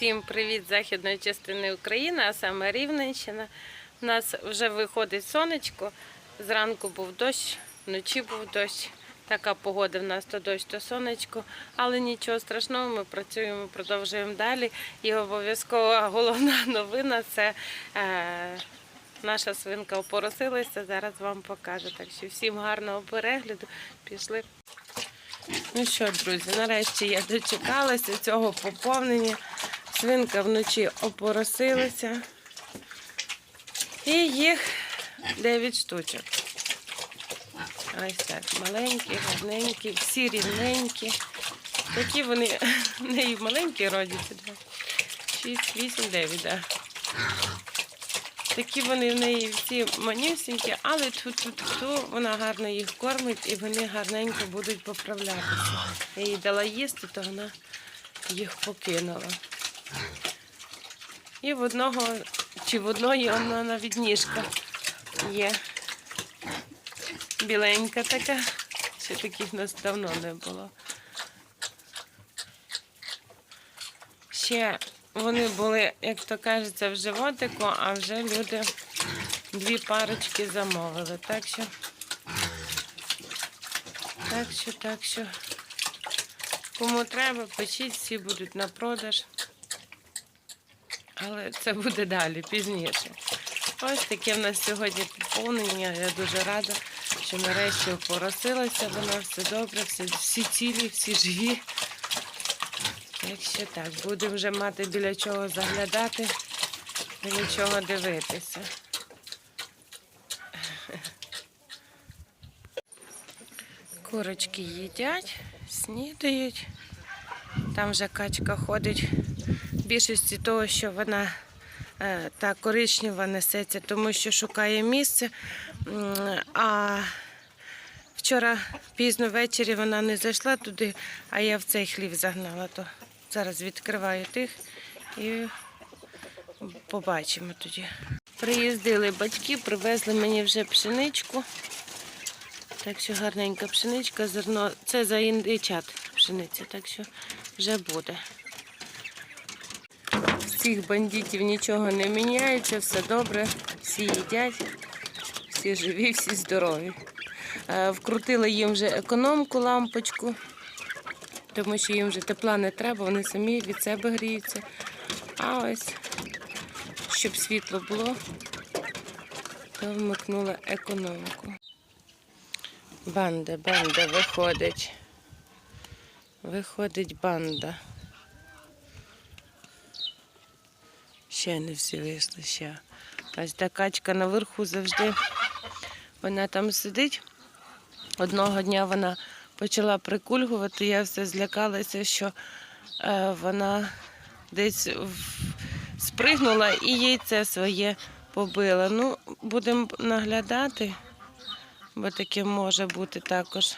Всім привіт з західної частини України, а саме Рівненщина. У нас вже виходить сонечко. Зранку був дощ, вночі був дощ. Така погода в нас то дощ, то сонечко. Але нічого страшного, ми працюємо, продовжуємо далі. І обов'язково головна новина це е, наша свинка опоросилася. Зараз вам покажу. Так що всім гарного перегляду. Пішли. Ну що, друзі, нарешті я дочекалася цього поповнення. Свинка вночі опоросилася. І їх 9 штучок. Ось так, маленькі, гарненькі, всі рівненькі. Такі вони в неї маленькі родяться. 6, 8, 9, так. Такі вони в неї всі манюсінькі, але тут вона гарно їх кормить і вони гарненько будуть поправлятися. Я їй дала їсти, то вона їх покинула. І в одного чи в одної вона навіть ніжка є. Біленька така. Ще таких нас давно не було. Ще вони були, як то кажеться, в животику, а вже люди дві парочки замовили. Так що, так що, так що, кому треба, печіть, всі будуть на продаж. Але це буде далі, пізніше. Ось таке в нас сьогодні поповнення. Я дуже рада, що нарешті поросилася вона, все добре, всі, всі цілі, всі живі. Якщо так, будемо вже мати біля чого заглядати, біля чого дивитися. Курочки їдять, снідають. Там вже качка ходить. Більшості того, що вона е, та коричнева несеться, тому що шукає місце. А вчора пізно ввечері вона не зайшла туди, а я в цей хлів загнала. То зараз відкриваю тих і побачимо тоді. Приїздили батьки, привезли мені вже пшеничку. Так що гарненька пшеничка, зерно. Це за індичат пшениця, так що вже буде. Цих бандитів нічого не міняється, все добре, всі їдять, всі живі, всі здорові. Е, Вкрутила їм вже економку лампочку, тому що їм вже тепла не треба, вони самі від себе гріються. А ось, щоб світло було, то вмикнула економку. Банда, банда виходить. Виходить банда. Ще не всі вийшли, ще. Ось та качка наверху завжди. Вона там сидить. Одного дня вона почала прикульгувати, я все злякалася, що е, вона десь в- спригнула і яйце своє побила. Ну, будемо наглядати, бо таке може бути також.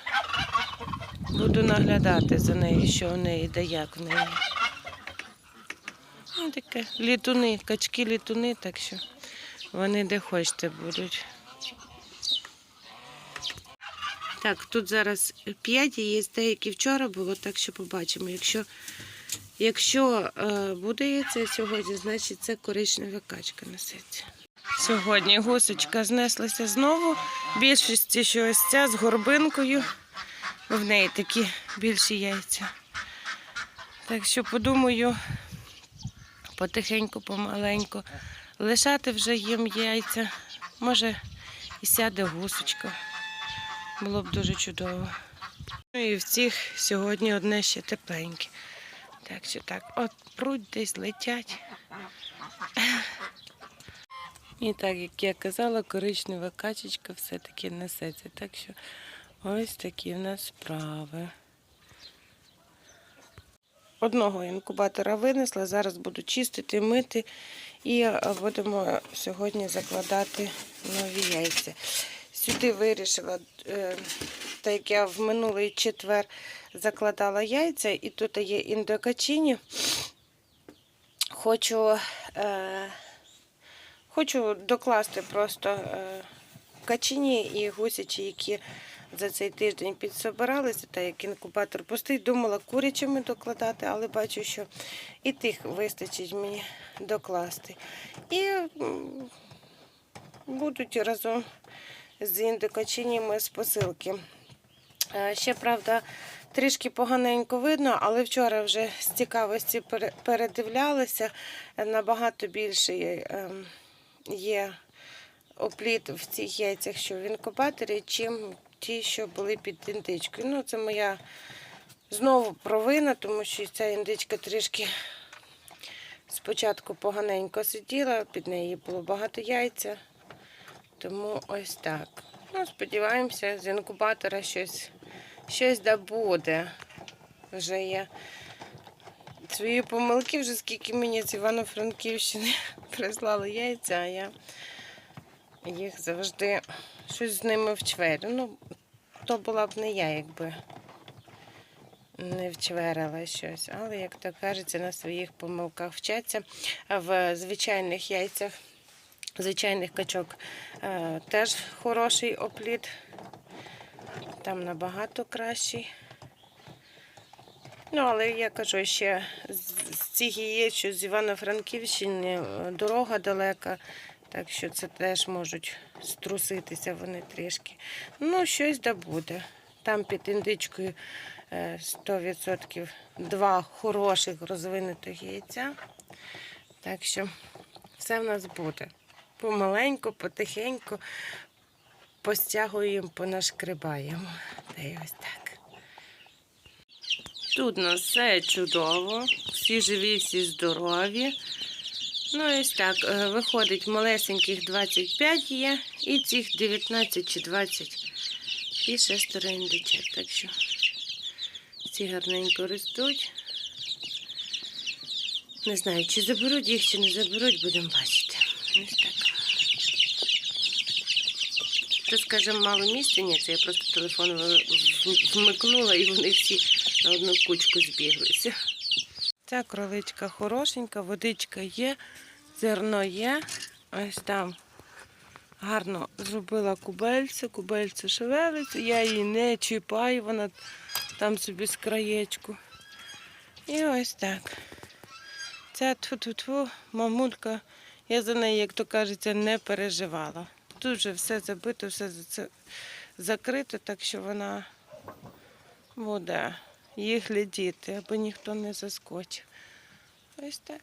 Буду наглядати за нею, що в неї, де як в неї. Ну, таке літуни, качки літуни, так що вони де хочете будуть. Так, тут зараз 5 яєць, деякі вчора було, так що побачимо. Якщо, якщо е, буде яйце сьогодні, значить це коричнева качка несеться. Сьогодні гусочка знеслася знову. В більшості що ось ця з горбинкою. В неї такі більші яйця. Так що подумаю, потихеньку, помаленьку. Лишати вже їм яйця. Може, і сяде гусочка. Було б дуже чудово. Ну і в цих сьогодні одне ще тепленьке. Так що так, от пруть десь летять. І так, як я казала, коричнева качечка все-таки несеться. Так що ось такі в нас справи. Одного інкубатора винесла, зараз буду чистити, мити і е, будемо сьогодні закладати нові яйця. Сюди вирішила, е, так як я в минулий четвер закладала яйця, і тут є індокачині. Хочу, е, хочу докласти просто е, качині і гусячі, які за цей тиждень підсобиралися, та як інкубатор пустий, думала курячими докладати, але бачу, що і тих вистачить мені докласти. І будуть разом з індикочинями з посилки. Е, Ще, правда, трішки поганенько видно, але вчора вже з цікавості пере- передивлялися. Набагато більше ем, є опліт в цих яйцях, що в інкубаторі, чим ті, що були під індичкою. Ну, це моя знову провина, тому що ця індичка трішки спочатку поганенько сиділа, під неї було багато яйця. Тому ось так. Ну, сподіваємося, з інкубатора щось, щось да буде. Вже є свої помилки, вже скільки мені з Івано-Франківщини прислали яйця, а я їх завжди щось з ними вчверю. Ну, то була б не я, якби не вчверила щось. Але, як то кажеться, на своїх помилках вчаться. В звичайних яйцях, звичайних качок е, теж хороший опліт. Там набагато кращий. Ну, але я кажу, ще з з цих яєць, що з Івано-Франківщини е, дорога далека, так що це теж можуть струситися вони трішки. Ну, щось да буде. Там під індичкою е, 100% два хороших розвинутих яйця. Так що все в нас буде. Помаленьку, потихеньку постягуємо, понашкрибаємо. Та й ось так. Тут у нас все чудово, всі живі, всі здорові. Ну, ось так, е, виходить, малесеньких 25 є, і цих 19 чи 20. І шестеро індичат. Так що ці гарненько ростуть. Не знаю, чи заберуть їх, чи не заберуть, будемо бачити. Ось так. Це, скажімо, мало місця, ні, це я просто телефон вмикнула і вони всі на одну кучку збіглися. Ця кроличка хорошенька, водичка є, зерно є. Ось там гарно зробила кубельце, кубельце шевелиться, я її не чіпаю, вона там собі з краєчку. І ось так. Ця тфу-тфу-тфу, мамулька, я за неї, як то кажеться, не переживала. Тут вже все забито, все закрито, так що вона буде їх глядіти, аби ніхто не заскочив. Ось так.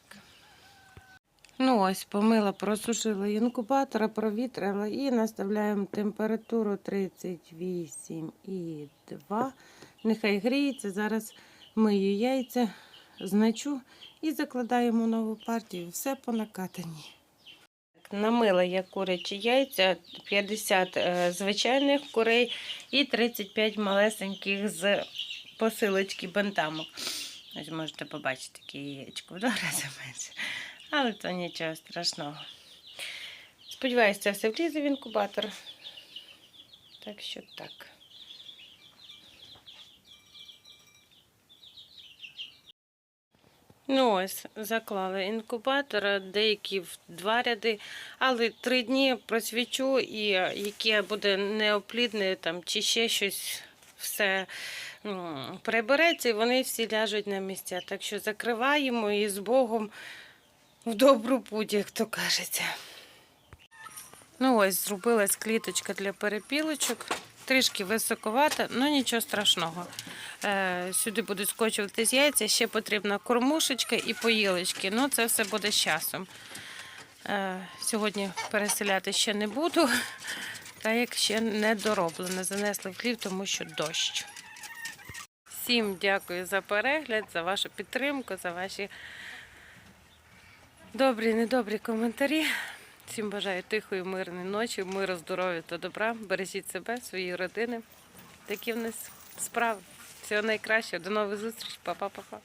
Ну ось, помила, просушила інкубатора, провітрила і наставляємо температуру 38,2. Нехай гріється. Зараз мию яйця, значу і закладаємо нову партію. Все по накатанні. Намила я курячі яйця, 50 е, звичайних курей і 35 малесеньких з посилочки бентамок. Ось можете побачити таке яєчко в два рази менше. Але то нічого страшного. Сподіваюся, це все влізе в інкубатор. Так що так. Ну ось, заклали інкубатор, деякі в два ряди, але три дні просвічу, і яке буде неоплідне там, чи ще щось, все прибереться, і вони всі ляжуть на місця. Так що закриваємо і з Богом в добру путь, як то кажеться. Ну ось, зробилась кліточка для перепілочок. Трішки високовата, але нічого страшного. Е, Сюди будуть скочуватись яйця, ще потрібна кормушечка і поїлочки. Ну, це все буде з часом. Е, Сьогодні переселяти ще не буду, так як ще не дороблено. Занесли в хлів, тому що дощ. Всім дякую за перегляд, за вашу підтримку, за ваші добрі, недобрі коментарі. Всім бажаю тихої, мирної ночі, миру, здоров'я та добра. Бережіть себе, свої родини. Такі в нас справи. Всього найкращого. До нових зустрічей. Па-па-па-па.